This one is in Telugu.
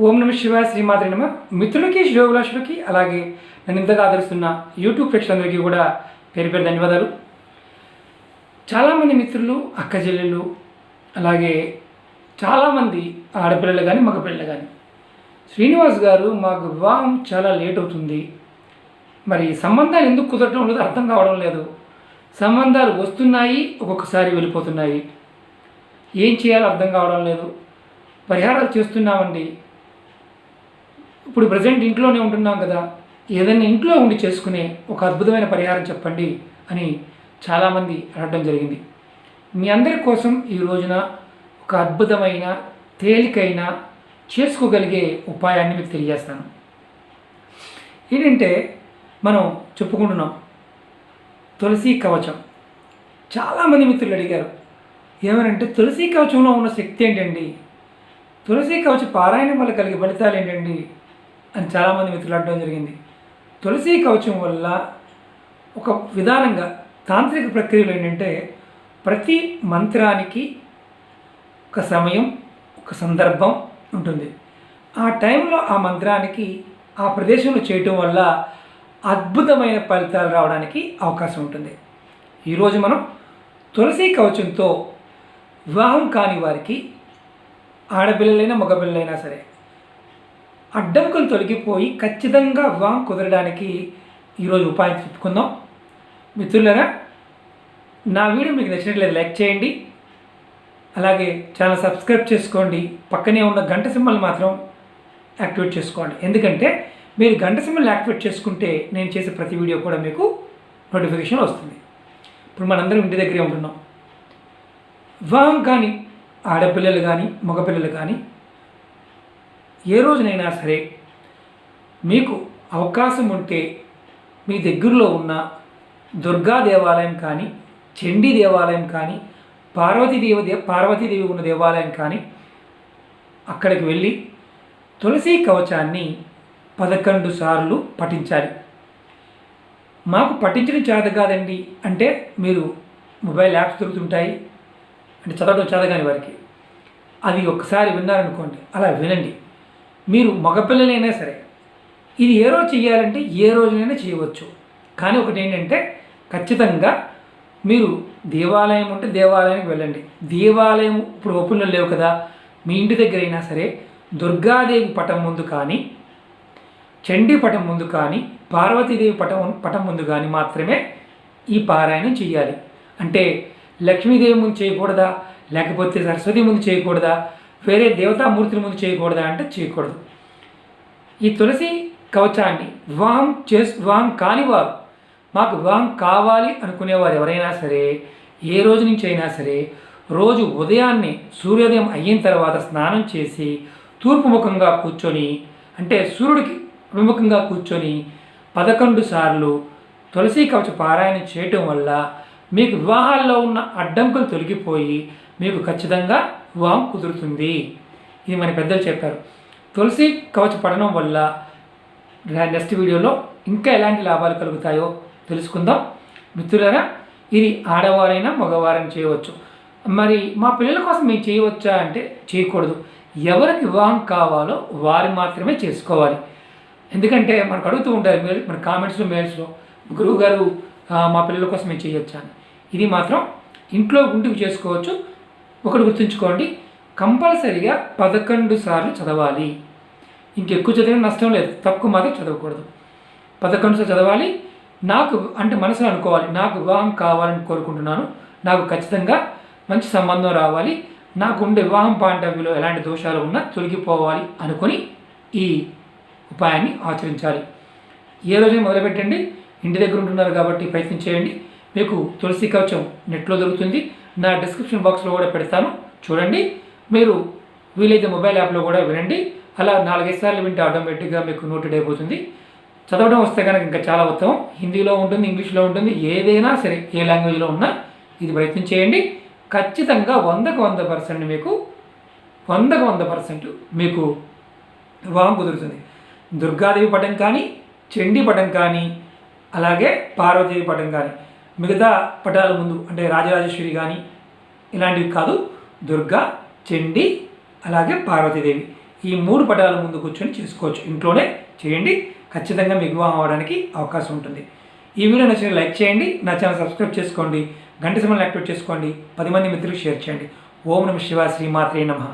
ఓం నమ శివాయ శ్రీమాత్రి నమ. మిత్రులకి శ్రేయోభిలాషులకి అలాగే నన్ను ఇంతగా ఆదరిస్తున్న యూట్యూబ్ ప్రేక్షకులందరికీ కూడా పేరు పేరు ధన్యవాదాలు. చాలామంది మిత్రులు అక్క చెల్లెళ్ళు అలాగే చాలామంది ఆడపిల్లలు కానీ మగపిల్లలు కానీ శ్రీనివాస్ గారు మాకు వివాహం చాలా లేట్ అవుతుంది. మరి సంబంధాలు ఎందుకు కుదరటం లేదు అర్థం కావడం లేదు. సంబంధాలు వస్తున్నాయి ఒక్కొక్కసారి వెళ్ళిపోతున్నాయి. ఏం చేయాలో అర్థం కావడం లేదు. పరిహారాలు చేస్తున్నామండి. ఇప్పుడు ప్రజెంట్ ఇంట్లోనే ఉంటున్నాం కదా. ఏదైనా ఇంట్లో ఉండి చేసుకునే ఒక అద్భుతమైన పరిహారం చెప్పండి అని చాలామంది అడగడం జరిగింది. మీ అందరి కోసం ఈ రోజున ఒక అద్భుతమైన తేలికైన చేసుకోగలిగే ఉపాయాన్ని మీకు తెలియజేస్తాను. ఏంటంటే మనం చెప్పుకుంటున్నాం తులసి కవచం. చాలామంది మిత్రులు అడిగారు ఏమనంటే తులసి కవచంలో ఉన్న శక్తి ఏంటండి? తులసి కవచ పారాయణం వల్ల కలిగే ఫలితాలు ఏంటండి? అని చాలామంది మిత్రులు జరిగింది. తులసి కవచం వల్ల ఒక విధానంగా తాంత్రిక ప్రక్రియలు ఏంటంటే ప్రతి మంత్రానికి ఒక సమయం ఒక సందర్భం ఉంటుంది. ఆ టైంలో ఆ మంత్రానికి ఆ ప్రదేశంలో చేయటం వల్ల అద్భుతమైన ఫలితాలు రావడానికి అవకాశం ఉంటుంది. ఈరోజు మనం తులసి కవచంతో వివాహం కాని వారికి ఆడపిల్లలైనా మగపిల్లలైనా సరే అడ్డంకులు తొలగిపోయి ఖచ్చితంగా వివాహం కుదరడానికి ఈరోజు ఉపాయం చెప్పుకుందాం. మిత్రులరా నా వీడియో మీకు నచ్చినట్లయితే లైక్ చేయండి. అలాగే ఛానల్ సబ్స్క్రైబ్ చేసుకోండి. పక్కనే ఉన్న గంట సింబల్ మాత్రం యాక్టివేట్ చేసుకోండి. ఎందుకంటే మీరు గంట సింబల్ యాక్టివేట్ చేసుకుంటే నేను చేసే ప్రతి వీడియో కూడా మీకు నోటిఫికేషన్ వస్తుంది. ఇప్పుడు మనందరం ఇంటి దగ్గరే ఉంటున్నాం. వివాహం కానీ ఆడపిల్లలు కానీ మగపిల్లలు కానీ ఏ రోజునైనా సరే మీకు అవకాశం ఉంటే మీ దగ్గరలో ఉన్న దుర్గా దేవాలయం కానీ చండీ దేవాలయం కానీ పార్వతీదేవి దే పార్వతీదేవి ఉన్న దేవాలయం కానీ అక్కడికి వెళ్ళి తులసి కవచాన్ని పదకొండు సార్లు పఠించాలి. మాకు పఠించడం చేత కాదండి. అంటే మీరు మొబైల్ యాప్స్ దొరుకుతుంటాయి. అంటే చదవడం చేత కాని వారికి. అది ఒక్కసారి విన్నారనుకోండి అలా వినండి. మీరు మగపిల్లలైనా సరే ఇది ఏ రోజు చేయాలంటే ఏ రోజునైనా చేయవచ్చు. కానీ ఒకటి ఏంటంటే ఖచ్చితంగా మీరు దేవాలయం ఉంటే దేవాలయానికి వెళ్ళండి. దేవాలయం ఇప్పుడు ఓపెన్లో లేవు కదా. మీ ఇంటి దగ్గర అయినా సరే దుర్గాదేవి పటం ముందు కానీ చండీ పటం ముందు కానీ పార్వతీదేవి పటం పటం ముందు కానీ మాత్రమే ఈ పారాయణం చేయాలి అంటే లక్ష్మీదేవి ముందు చేయకూడదా? లేకపోతే సరస్వతి ముందు చేయకూడదా? వేరే దేవతామూర్తుల ముందు చేయకూడదా అంటే చేయకూడదు. ఈ తులసి కవచాన్ని వివాహం చేసు వివాహం కానివారు మాకు వివాహం కావాలి అనుకునేవారు ఎవరైనా సరే ఏ రోజు నుంచి అయినా సరే రోజు ఉదయాన్నే సూర్యోదయం అయిన తర్వాత స్నానం చేసి తూర్పు ముఖంగా కూర్చొని అంటే సూర్యుడికి అభిముఖంగా కూర్చొని పదకొండు సార్లు తులసి కవచ పారాయణం చేయటం వల్ల మీకు వివాహాల్లో ఉన్న అడ్డంకులు తొలగిపోయి మీకు ఖచ్చితంగా వామ్ కుదురుతుంది. ఇది మన పెద్దలు చెప్పారు. తులసి కవచ పడడం వల్ల నెక్స్ట్ వీడియోలో ఇంకా ఎలాంటి లాభాలు కలుగుతాయో తెలుసుకుందాం. మిత్రులారా ఇది ఆడవారైనా మగవారైనా చేయవచ్చు. మరి మా పిల్లల కోసం మేము చేయవచ్చా అంటే చేయకూడదు. ఎవరికి వివాహం కావాలో వారు మాత్రమే చేసుకోవాలి. ఎందుకంటే మనకు అడుగుతూ ఉంటారు మెయిల్ మన కామెంట్స్లో మెయిల్స్లో గురువు గారు మా పిల్లల కోసం మేము చేయొచ్చా? అని. ఇది మాత్రం ఇంట్లో గుంటుకు చేసుకోవచ్చు. ఒకటి గుర్తుంచుకోండి. కంపల్సరిగా పదకొండు సార్లు చదవాలి. ఇంకెక్కువ చదివిన నష్టం లేదు. తక్కువ మాత్రం చదవకూడదు. పదకొండు సార్లు చదవాలి. నాకు అంటే మనసులో అనుకోవాలి. నాకు వివాహం కావాలని కోరుకుంటున్నాను. నాకు ఖచ్చితంగా మంచి సంబంధం రావాలి. నాకు ఉండే వివాహం పాయింట్ ఎలాంటి దోషాలు ఉన్నా తొలగిపోవాలి అనుకొని ఈ ఉపాయాన్ని ఆచరించాలి. ఏ రోజు మొదలుపెట్టండి. ఇంటి దగ్గర ఉంటున్నారు కాబట్టి ప్రయత్నం చేయండి. మీకు తులసి కవచం నెట్లో దొరుకుతుంది. నా డిస్క్రిప్షన్ బాక్స్లో కూడా పెడతాను. చూడండి. మీరు వీలైతే మొబైల్ యాప్లో కూడా వినండి. అలా నాలుగైదు సార్లు వింటే ఆటోమేటిక్గా మీకు నోటెడ్ అయిపోతుంది. చదవడం వస్తే కనుక ఇంకా చాలా ఉత్తమం. హిందీలో ఉంటుంది ఇంగ్లీష్లో ఉంటుంది ఏదైనా సరే ఏ లాంగ్వేజ్లో ఉన్నా ఇది ప్రయత్నం చేయండి. ఖచ్చితంగా వందకు వంద పర్సెంట్ మీకు వందకు వంద పర్సెంట్ మీకు వివాహం కుదురుతుంది. దుర్గాదేవి పటం కానీ చండీ పటం కానీ అలాగే పార్వతీదేవి పటం కానీ. మిగతా పటాల ముందు అంటే రాజరాజేశ్వరి కానీ ఇలాంటివి కాదు దుర్గా చండి అలాగే పార్వతీదేవి. ఈ మూడు పటాల ముందు కూర్చొని చేసుకోవచ్చు. ఇంట్లోనే చేయండి. ఖచ్చితంగా మీకు వివాహం అవడానికి అవకాశం ఉంటుంది. ఈ వీడియో నచ్చిన లైక్ చేయండి. నా ఛానల్ సబ్స్క్రైబ్ చేసుకోండి. గంట సమయం యాక్టివేట్ చేసుకోండి. పది మంది మిత్రులకు షేర్ చేయండి. ఓం నమ శివ శ్రీమాత్రే నమః.